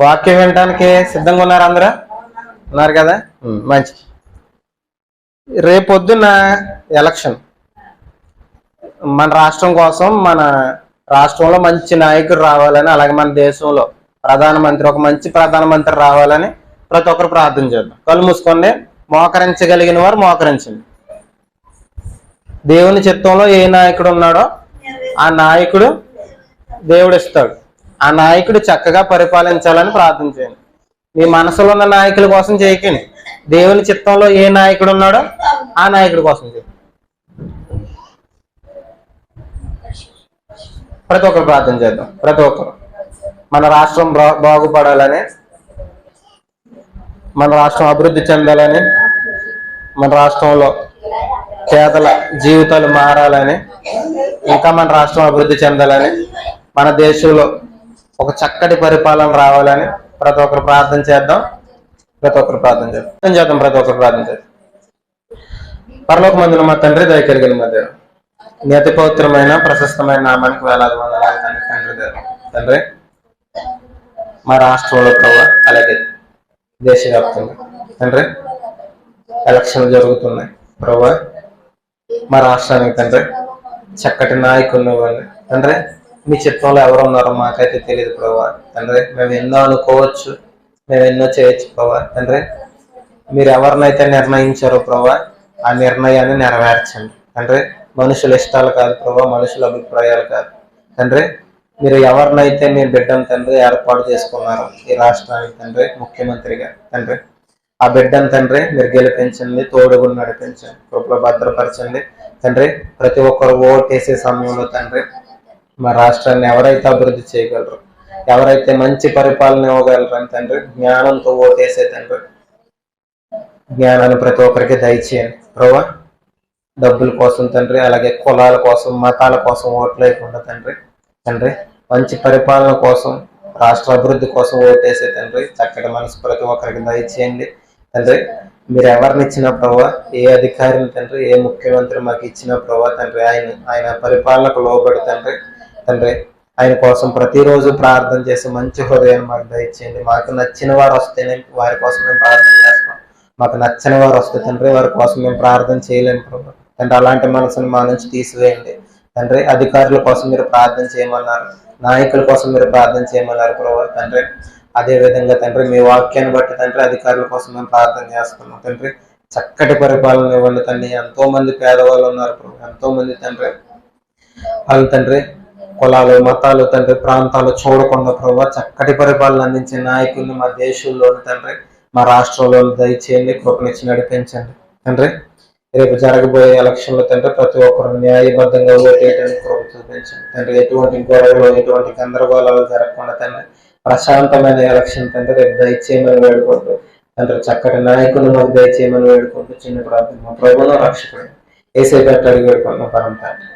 వాక్యం వినటానికి సిద్ధంగా ఉన్నారు అందరూ? ఉన్నారు కదా? మంచి రేపొద్దున ఎలక్షన్. మన రాష్ట్రం కోసం మన రాష్ట్రంలో మంచి నాయకుడు రావాలని అలాగే మన దేశంలో ప్రధానమంత్రి ఒక మంచి ప్రధానమంత్రి రావాలని ప్రతి ఒక్కరు ప్రార్థన చేద్దాం. కళ్ళు మూసుకోండి. మోకరించగలిగిన వారు మోకరించండి. దేవుని చిత్తంలో ఏ నాయకుడు ఉన్నాడో ఆ నాయకుడు దేవుడు ఇస్తాడు. ఆ నాయకుడు చక్కగా పరిపాలించాలని ప్రార్థన మీ మనసులో ఉన్న నాయకుల కోసం చేయకండి దేవుని చిత్తంలో ఏ నాయకుడు ఉన్నాడో ఆ నాయకుడి కోసం చేయండి ప్రతి ఒక్కరు ప్రార్థన చేద్దాం. ప్రతి ఒక్కరు. మన రాష్ట్రం బా- బాగుపడాలని మన రాష్ట్రం అభివృద్ధి చెందాలని మన రాష్ట్రంలో పేదల జీవితాలు మారాలని ఇంకా మన రాష్ట్రం అభివృద్ధి చెందాలని మన దేశంలో ఒక చక్కటి పరిపాలన రావాలని ప్రతి ఒక్కరు ప్రార్థన చేద్దాం. ప్రతి ఒక్కరు ప్రార్థన చేద్దాం. చేద్దాం ప్రతి ఒక్కరు ప్రార్థన చేద్దాం. పరలోక మందున మా తండ్రి దయకలిగిన మధ్య నీ అతి పవిత్రమైన ప్రశస్తమైన నామానికి వేలాది వందలాది తండ్రి తండ్రి దేవ. తండ్రి మా రాష్ట్రంలో ప్రభావ అలాగే దేశవ్యాప్తంగా. తండ్రి ఎలక్షన్లు జరుగుతున్నాయి. ప్రభా మా రాష్ట్రానికి తండ్రి చక్కటి నాయకులు ఇవ్వండి తండ్రి మీ చిత్రంలో ఎవరు ఉన్నారో మాకైతే తెలియదు ప్రభా. తండ్రి మేము ఎన్నో అనుకోవచ్చు మేము ఎన్నో చేయొచ్చు ప్రభా. తండ్రి మీరు ఎవరినైతే నిర్ణయించారో ప్రభా ఆ నిర్ణయాన్ని నెరవేర్చండి. తండ్రి మనుషుల ఇష్టాలు కాదు ప్రభా మనుషుల అభిప్రాయాలు కాదు. తండ్రి మీరు ఎవరినైతే మీ బిడ్డను తండ్రి ఏర్పాటు చేసుకున్నారో ఈ రాష్ట్రానికి తండ్రి ముఖ్యమంత్రిగా తండ్రి ఆ బిడ్డను తండ్రి మీరు గెలిపించండి తోడుగులు నడిపించండి కృపలో భద్రపరచండి. తండ్రి ప్రతి ఒక్కరు ఓటేసే సమయంలో తండ్రి మా రాష్ట్రాన్ని ఎవరైతే అభివృద్ధి చేయగలరు ఎవరైతే మంచి పరిపాలన ఇవ్వగలరు అని తండ్రి జ్ఞానంతో ఓటేసే తండ్రి జ్ఞానాన్ని ప్రతి ఒక్కరికి దయచేయండి. ప్రభా డబ్బుల కోసం తండ్రి అలాగే కులాల కోసం మతాల కోసం ఓట్లు లేకుండా తండ్రి తండ్రి మంచి పరిపాలన కోసం రాష్ట్ర అభివృద్ధి కోసం ఓటేసే తండ్రి చక్కటి మనసు ప్రతి ఒక్కరికి దయచేయండి. తండ్రి మీరు ఎవరిని ఇచ్చిన ప్రభావ ఏ అధికారిని తండ్రి ఏ ముఖ్యమంత్రి మాకు ఇచ్చిన ప్రభావ తండ్రి ఆయన ఆయన పరిపాలనకు లోబడి తండ్రి తండ్రి ఆయన కోసం ప్రతిరోజు ప్రార్థన చేసి మంచి హృదయాన్ని మాకు దయచేయండి. మాకు నచ్చిన వారు వస్తేనే వారి కోసం మేము ప్రార్థన చేస్తున్నాం. మాకు నచ్చిన వారు వస్తే తండ్రి వారి కోసం మేము ప్రార్థన చేయలేము ప్రభు. తండ్రి అలాంటి మనసుని మా నుంచి తీసివేయండి. తండ్రి అధికారుల కోసం మీరు ప్రార్థన చేయమన్నారు. నాయకుల కోసం మీరు ప్రార్థన చేయమన్నారు ప్రభు. తండ్రి అదే విధంగా తండ్రి మీ వాక్యాన్ని బట్టి తండ్రి అధికారుల కోసం మేము ప్రార్థన చేస్తున్నాం. తండ్రి చక్కటి పరిపాలన ఇవ్వండి తండ్రి. ఎంతో మంది పేదవాళ్ళు ఉన్నారు ప్రభు. ఎంతో మంది తండ్రి. వాళ్ళు తండ్రి కులాలు మతాలు తండ్రి ప్రాంతాలు చూడకుండా ప్రభావ చక్కటి పరిపాలన అందించే నాయకుల్ని మా దేశంలోని తండ్రి మా రాష్ట్రంలో దయచేయండి కృపనిచ్చి నడిపించండి. తండ్రి రేపు జరగబోయే ఎలక్షన్లో తండ్రి ప్రతి ఒక్కరు న్యాయబద్ధంగా ఓటేయడానికి కృప చూపించండి. తండ్రి ఎటువంటి గొడవలు ఎటువంటి గందరగోళాలు జరగకుండా తండ్రి ప్రశాంతమైన ఎలక్షన్ తండ్రి రేపు దయచేయమని వేడుకుంటూ తండ్రి చక్కటి నాయకులు మాకు దయచేయమని వేడుకుంటూ చిన్న ప్రార్థన మా ప్రభుత్వం రక్షకుడు ఏసే పెట్టాడు వేడుకుంటున్నాం పరం తండ్రి.